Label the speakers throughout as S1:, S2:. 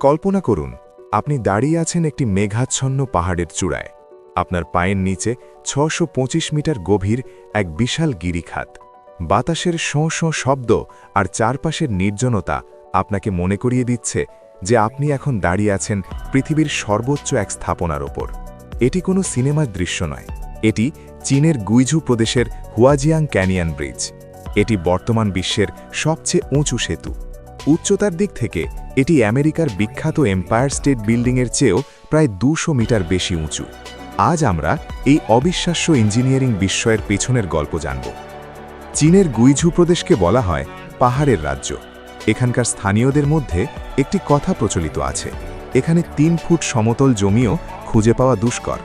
S1: কল্পনা করুন, আপনি দাঁড়িয়ে আছেন একটি মেঘাচ্ছন্ন পাহাড়ের চূড়ায়। আপনার পায়ের নিচে ছশো মিটার গভীর এক বিশাল গিরিখাত। বাতাসের শোঁ শোঁ শব্দ আর চারপাশের নির্জনতা আপনাকে মনে করিয়ে দিচ্ছে যে আপনি এখন দাঁড়িয়ে আছেন পৃথিবীর সর্বোচ্চ এক স্থাপনার ওপর। এটি কোনো সিনেমার দৃশ্য নয়। এটি চীনের গুইঝু প্রদেশের হুয়াজিয়াং ক্যানিয়ান ব্রিজ। এটি বর্তমান বিশ্বের সবচেয়ে উঁচু সেতু। উচ্চতার দিক থেকে এটি আমেরিকার বিখ্যাত এম্পায়ার স্টেট বিল্ডিংয়ের চেয়েও প্রায় দুশো মিটার বেশি উঁচু। আজ আমরা এই অবিশ্বাস্য ইঞ্জিনিয়ারিং বিস্ময়ের পেছনের গল্প জানব। চীনের গুইঝু প্রদেশকে বলা হয় পাহাড়ের রাজ্য। এখানকার স্থানীয়দের মধ্যে একটি কথা প্রচলিত আছে। এখানে তিন ফুট সমতল জমিও খুঁজে পাওয়া দুষ্কর।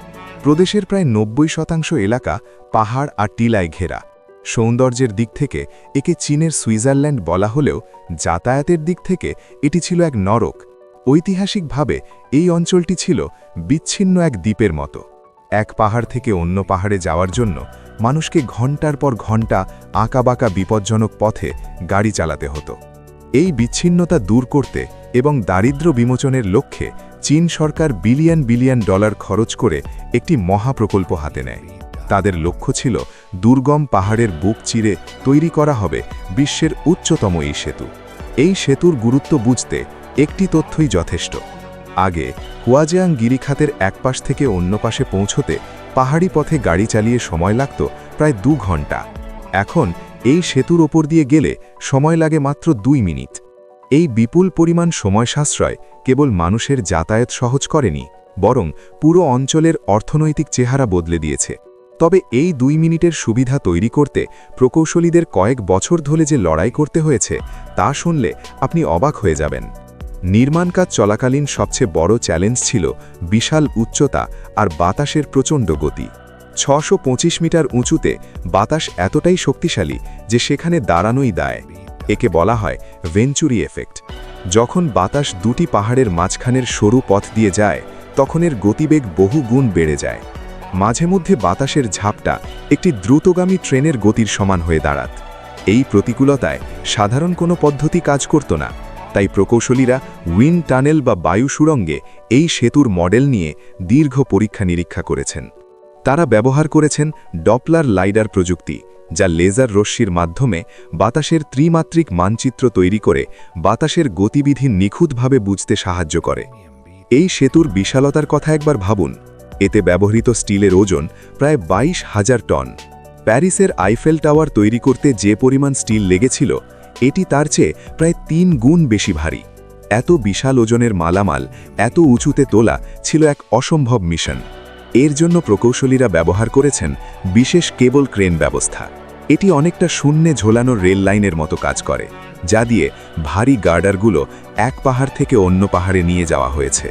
S1: প্রদেশের প্রায় নব্বই শতাংশ এলাকা পাহাড় আর টিলায় ঘেরা। সৌন্দর্যের দিক থেকে একে চীনের সুইজারল্যান্ড বলা হলেও যাতায়াতের দিক থেকে এটি ছিল এক নরক। ঐতিহাসিকভাবে এই অঞ্চলটি ছিল বিচ্ছিন্ন এক দ্বীপের মতো। এক পাহাড় থেকে অন্য পাহাড়ে যাওয়ার জন্য মানুষকে ঘণ্টার পর ঘণ্টা আঁকাবাঁকা বিপজ্জনক পথে গাড়ি চালাতে হতো। এই বিচ্ছিন্নতা দূর করতে এবং দারিদ্র বিমোচনের লক্ষ্যে চীন সরকার বিলিয়ন বিলিয়ন ডলার খরচ করে একটি মহাপ্রকল্প হাতে নেয়। তাদের লক্ষ্য ছিল দুর্গম পাহাড়ের বুক চিরে তৈরি করা হবে বিশ্বের উচ্চতম এই সেতু। এই সেতুর গুরুত্ব বুঝতে একটি তথ্যই যথেষ্ট। আগে হুয়াজিয়াং গিরিখাতের এক পাশ থেকে অন্য পাশে পৌঁছতে পাহাড়ি পথে গাড়ি চালিয়ে সময় লাগত প্রায় দু ঘণ্টা এখন এই সেতুর ওপর দিয়ে গেলে সময় লাগে মাত্র দুই মিনিট। এই বিপুল পরিমাণ সময় সাশ্রয় কেবল মানুষের যাতায়াত সহজ করেনি, বরং পুরো অঞ্চলের অর্থনৈতিক চেহারা বদলে দিয়েছে। তবে এই দুই মিনিটের সুবিধা তৈরি করতে প্রকৌশলীদের কয়েক বছর ধরে যে লড়াই করতে হয়েছে, তা শুনলে আপনি অবাক হয়ে যাবেন। নির্মাণ কাজ চলাকালীন সবচেয়ে বড় চ্যালেঞ্জ ছিল বিশাল উচ্চতা আর বাতাসের প্রচণ্ড গতি। ছশো মিটার উঁচুতে বাতাস এতটাই শক্তিশালী যে সেখানে দাঁড়ানোই দায়। একে বলা হয় ভেঞ্চুরি এফেক্ট যখন বাতাস দুটি পাহাড়ের মাঝখানের সরু পথ দিয়ে যায় তখন এর গতিবেগ বহু গুণ বেড়ে যায়। মাঝে মধ্যে বাতাসের ঝাপটা একটি দ্রুতগামী ট্রেনের গতির সমান হয়ে দাঁড়াত। এই প্রতিকূলতায় সাধারণ কোনো পদ্ধতি কাজ করত না, তাই প্রকৌশলীরা উইন্ড টানেল বা বায়ু সুরঙ্গে এই সেতুর মডেল নিয়ে দীর্ঘ পরীক্ষা নিরীক্ষা করেছেন। তারা ব্যবহার করেছেন ডপলার লাইডার প্রযুক্তি, যা লেজার রশ্মির মাধ্যমে বাতাসের ত্রিমাত্রিক মানচিত্র তৈরি করে বাতাসের গতিবিধি নিখুঁতভাবে বুঝতে সাহায্য করে। এই সেতুর বিশালতার কথা একবার ভাবুন। এতে ব্যবহৃত স্টিলের ওজন প্রায় বাইশ হাজার টন। প্যারিসের আইফেল টাওয়ার তৈরি করতে যে পরিমাণ স্টিল লেগেছিল, এটি তার চেয়ে প্রায় তিন গুণ বেশি ভারী। এত বিশাল ওজনের মালামাল, এত উঁচুতে তোলা ছিল এক অসম্ভব মিশন। এর জন্য প্রকৌশলীরা ব্যবহার করেছেন বিশেষ কেবল ক্রেন ব্যবস্থা। এটি অনেকটা শূন্যে ঝোলানো রেল লাইনের মতো কাজ করে, যা দিয়ে ভারী গার্ডারগুলো এক পাহাড় থেকে অন্য পাহাড়ে নিয়ে যাওয়া হয়েছে।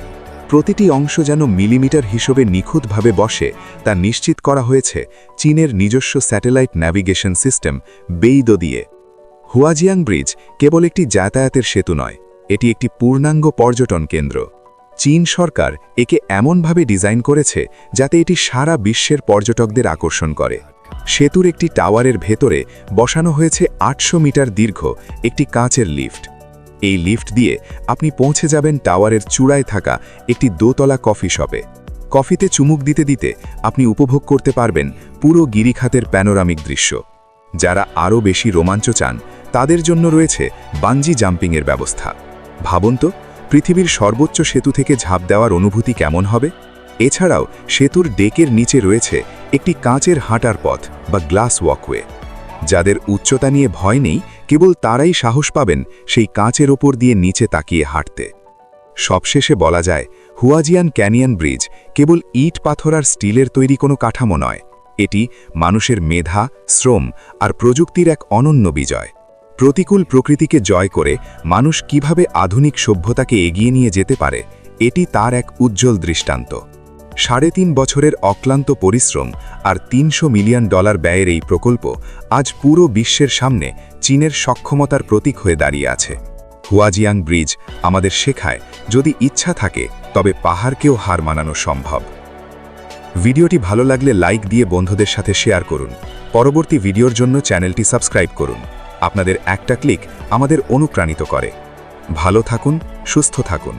S1: প্রতিটি অংশ যেন মিলিমিটার হিসেবে নিখুঁতভাবে বসে, তা নিশ্চিত করা হয়েছে চীনের নিজস্ব স্যাটেলাইট ন্যাভিগেশন সিস্টেম, বেইদো দিয়ে। হুয়াজিয়াং ব্রিজ কেবল একটি যাতায়াতের সেতু নয়, এটি একটি পূর্ণাঙ্গ পর্যটন কেন্দ্র। চীন সরকার একে এমনভাবে ডিজাইন করেছে যাতে এটি সারা বিশ্বের পর্যটকদের আকর্ষণ করে। সেতুর একটি টাওয়ারের ভেতরে বসানো হয়েছে আটশো মিটার দীর্ঘ একটি কাঁচের লিফট। এই লিফট দিয়ে আপনি পৌঁছে যাবেন টাওয়ারের চূড়ায় থাকা একটি দোতলা কফি শপে। কফিতে চুমুক দিতে দিতে আপনি উপভোগ করতে পারবেন পুরো গিরিখাতের প্যানোরামিক দৃশ্য। যারা আরও বেশি রোমাঞ্চ চান, তাদের জন্য রয়েছে বাঞ্জি জাম্পিংয়ের ব্যবস্থা। ভাবুন তো, পৃথিবীর সর্বোচ্চ সেতু থেকে ঝাঁপ দেওয়ার অনুভূতি কেমন হবে? এছাড়াও, সেতুর ডেকের নিচে রয়েছে একটি কাঁচের হাঁটার পথ বা গ্লাস ওয়াকওয়ে। যাদের উচ্চতা নিয়ে ভয় নেই, কেবল তারাই সাহস পাবেন সেই কাঁচের ওপর দিয়ে নিচে তাকিয়ে হাঁটতে। সবশেষে বলা যায়, হুয়াজিয়ান ক্যানিয়ন ব্রিজ কেবল ইট পাথর আর স্টিলের তৈরি কোনো কাঠামো নয়। এটি মানুষের মেধা, শ্রম আর প্রযুক্তির এক অনন্য বিজয়। প্রতিকূল প্রকৃতিকে জয় করে মানুষ কীভাবে আধুনিক সভ্যতাকে এগিয়ে নিয়ে যেতে পারে, এটি তার এক উজ্জ্বল দৃষ্টান্ত। সাড়ে তিন বছরের অক্লান্ত পরিশ্রম আর তিনশো মিলিয়ন ডলার ব্যয়ের এই প্রকল্প আজ পুরো বিশ্বের সামনে চীনের সক্ষমতার প্রতীক হয়ে দাঁড়িয়ে আছে। হুয়াজিয়াং ব্রিজ আমাদের শেখায়, যদি ইচ্ছা থাকে, তবে পাহাড়কেও হার মানানো সম্ভব। ভিডিওটি ভালো লাগলে লাইক দিয়ে বন্ধুদের সাথে শেয়ার করুন। পরবর্তী ভিডিওর জন্য চ্যানেলটি সাবস্ক্রাইব করুন। আপনাদের একটা ক্লিক আমাদের অনুপ্রাণিত করে। ভালো থাকুন, সুস্থ থাকুন।